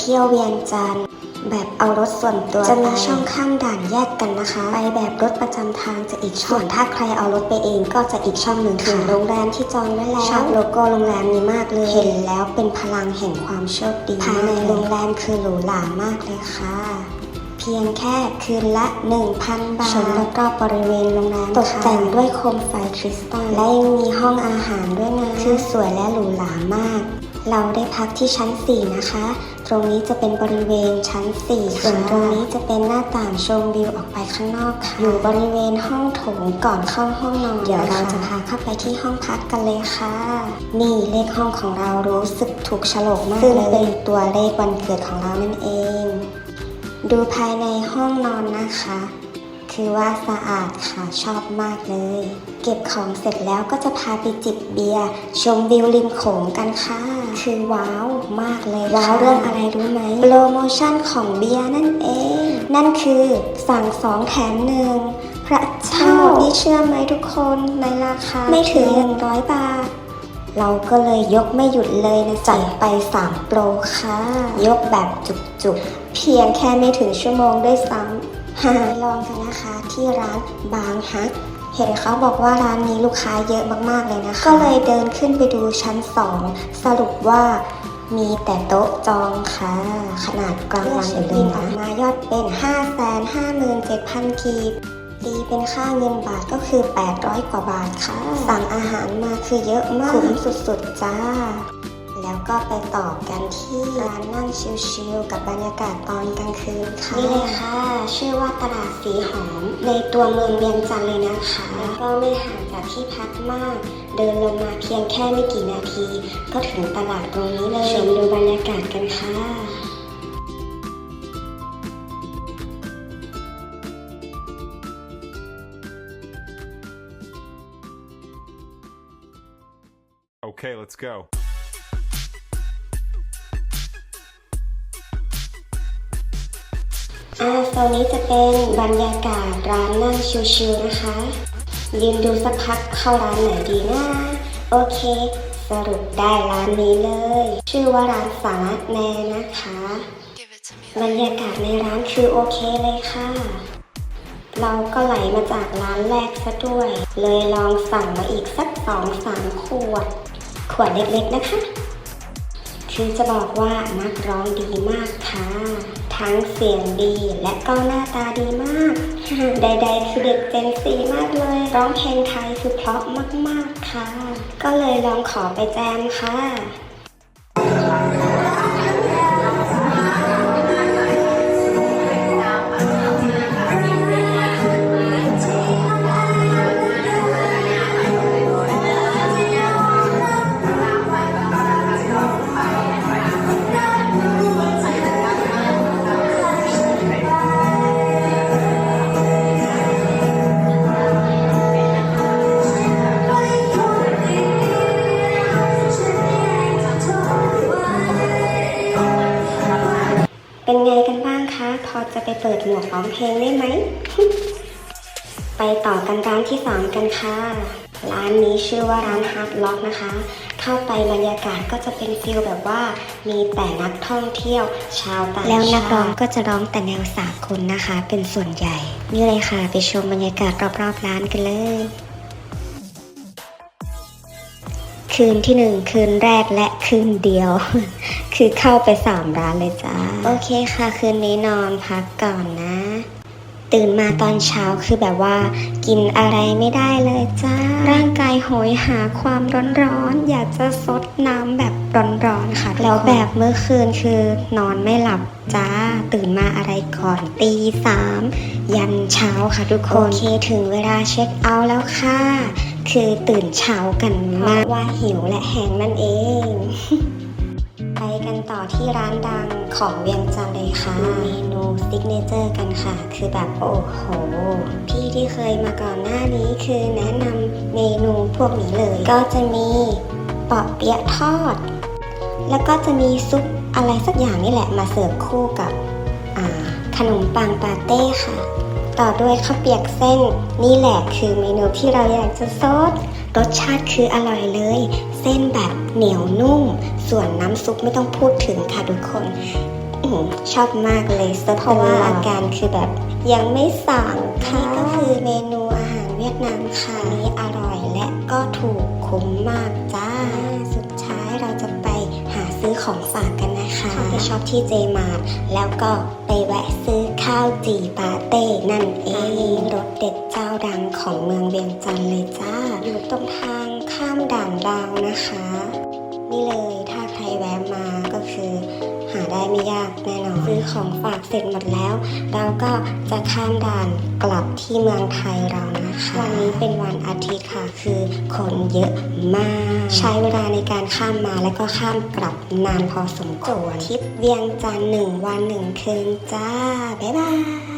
เที่ยวเวียงจันทร์แบบเอารถส่วนตัวจะมีช่องข้ามด่านแยกกันนะคะ ไปแบบรถประจำทางจะอีกช่องส่วนถ้าใครเอารถไปเองก็จะอีกช่องหนึ่งถึงโรงแรมที่จองไว้แล้วชอบโลโก้โรงแรมนี้มากเลย เห็นแล้วเป็นพลังแห่งความโชคดีภายในโรงแรมคือหรูหรามากเลยค่ะ เพียงแค่คืนละ 1,000 บาทชมรอบๆบริเวณโรงแรมตกแต่งด้วยโคมไฟคริสตัลและยังมีห้องอาหารด้วยนะคือสวยและหรูหรามาก เราได้พักที่ชั้น 4 นะคะ ตรงนี้จะเป็นบริเวณชั้น 4 ส่วนตรงนี้จะเป็นหน้าต่างชมวิวออกไปข้างนอกค่ะ อยู่บริเวณห้องโถงก่อนเข้าห้องนอน เดี๋ยวเราจะพาเข้าไปที่ห้องพักกันเลยค่ะ นี่เลขห้องของเรารู้สึกถูกโฉลกมากเลยซึ่งเป็นตัวเลขวันเกิดของเรานั่นเอง ดูภายในห้องนอนนะคะ คือว่าสะอาดค่ะชอบมากเลย เก็บของเสร็จแล้วก็จะพาไปจิบเบียร์ชมวิวริมโขงกันค่ะ คือว้าวมากเลยว้าวเรื่องอะไรรู้ไหมโปรโมชั่นของเบียร์นั่นเอง นั่นคือสั่งสองแถมหนึ่งพระเจ้านี่เชื่อไหมทุกคนในราคาไม่ถึง 100 บาทเราก็เลยยกไม่หยุดเลยนะจัดไป 3 โปรค่ะ ยกแบบจุกๆ เพียงแค่ไม่ถึงชั่วโมงด้วยซ้ำ หาลองกันนะคะที่ร้านบางฮักเห็นเขาบอกว่าร้านนี้ลูกค้าเยอะมากๆเลยนะ ก็เลยเดินขึ้นไปดูชั้น 2 สรุปว่ามีแต่โต๊ะจองค่ะ ขนาดกลางวันอยู่เลยนะมายอดเป็น 5 5 7 0 0 0กีบตีเป็นค่าเงินบาทก็คือ 800 กว่าบาทค่ะ สั่งอาหารมาคือเยอะมาก คุ้มสุดๆจ้า แล้วก็ไปต่อกันที่ร้านนั่งชิลๆกับบรรยากาศตอนกลางคืนค่ะนี่เลยค่ะ ชื่อว่าตลาดสีหอม ในตัวเมืองเวียงจันทร์เลยนะคะแล้วก็ไม่ห่างจากที่พักมาก เดินลงมาเพียงแค่ไม่กี่นาที ก็ถึงตลาดตรงนี้เลยชมดูบรรยากาศกันค่ะ Okay, let's go. อ่าโซนนี้จะเป็นบรรยากาศร้านนั่งชิวๆนะคะ ยืนดูสักพักเข้าร้านไหนดีนะ โอเค สรุปได้ร้านนี้เลย ชื่อว่าร้านสารัตแนนะคะ บรรยากาศในร้านคือโอเคเลยค่ะ เราก็ไหลมาจากร้านแรกซะด้วย เลยลองสั่งมาอีกสักสองสามขวด ขวดเล็กๆนะคะ คือจะบอกว่านักร้องดีมากค่ะ ทั้งเสียงดี และก็หน้าตาดีมาก ใดๆคือเด็กเจนซีมากเลย ร้องเพลงไทยคือเพราะมาก ๆค่ะ ก็เลยลองขอไปแจมค่ะ เป็นไงกันบ้างคะ พอจะไปเปิดหมวกร้องเพลงได้ไหม ไปต่อกันร้านที่สามกันค่ะ ร้านนี้ชื่อว่าร้านฮาร์ดล็อกนะคะ เข้าไปบรรยากาศก็จะเป็นฟิลแบบว่า มีแต่นักท่องเที่ยวชาวต่างชาติแล้วนักร้องก็จะร้องแต่แนวสากลนะคะ เป็นส่วนใหญ่ นี่เลยค่ะ ไปชมบรรยากาศรอบๆร้านกันเลย คืนที่หนึ่งคืนแรกและคืนเดียว คือเข้าไปสามร้านเลยจ้า โอเคค่ะ คืนนี้นอนพักก่อนนะ ตื่นมาตอนเช้าคือแบบว่า กินอะไรไม่ได้เลยจ้า ร่างกายโหยหาความร้อนๆ อยากจะซดน้ำแบบร้อนๆค่ะ แล้วแบบเมื่อคืนคือนอนไม่หลับจ้า ตื่นมาอะไรก่อนตีสามยันเช้าค่ะทุกคน โอเค ถึงเวลาเช็คเอาท์แล้วค่ะ คือตื่นเช้ากันมากว่าหิวและแหงนั่นเอง ไปกันต่อที่ร้านดังของเวียงจันเลยค่ะเมนูซิกเนเจอร์กันค่ะ คือแบบโอ้โห พี่ที่เคยมาก่อนหน้านี้คือแนะนำเมนูพวกนี้เลย ก็จะมีเปาะเปี๊ยะทอด แล้วก็จะมีซุปอะไรสักอย่างนี่แหละมาเสิร์ฟคู่กับขนมปังปาเต้ค่ะ ต่อด้วยข้าวเปียกเส้น นี่แหละคือเมนูที่เราอยากจะซดรสชาติคืออร่อยเลย เส้นแบบเหนียวนุ่ม ส่วนน้ำซุปไม่ต้องพูดถึงค่ะทุกคนอชอบมากเลยซดเพราะว่าอาการคือแบบยังไม่สั่งค่ะนี่ก็คือเมนูอาหารเวียดนามค่ะนี้อร่อยและก็ถูกคุ้มมากจ้าสุดท้ายเราจะไปหาซื้อของฝากกันนะคะไปช็อปที่เจมาร์แล้วก็ไปแวะ ข้าวจีปาเต้นั่นเองรสเด็ดเจ้าดังของเมืองเวียงจันทร์เลยจ้า อยู่ตรงทางข้ามด่านดาวนะคะ นี่เลยถ้าใครแวะมาก็คือ หาได้ไม่ยากแน่นอนซื้อของฝากเสร็จหมดแล้ว เราก็จะข้ามด่านกลับที่เมืองไทยเรานะคะวันนี้เป็นวันอาทิตย์ค่ะคือคนเยอะมาก ใช้เวลาในการข้ามมาแล้วก็ข้ามกลับนานพอสมควรทริปเวียงจันทร์หนึ่งวันหนึ่งคืนจ้าบ๊ายบาย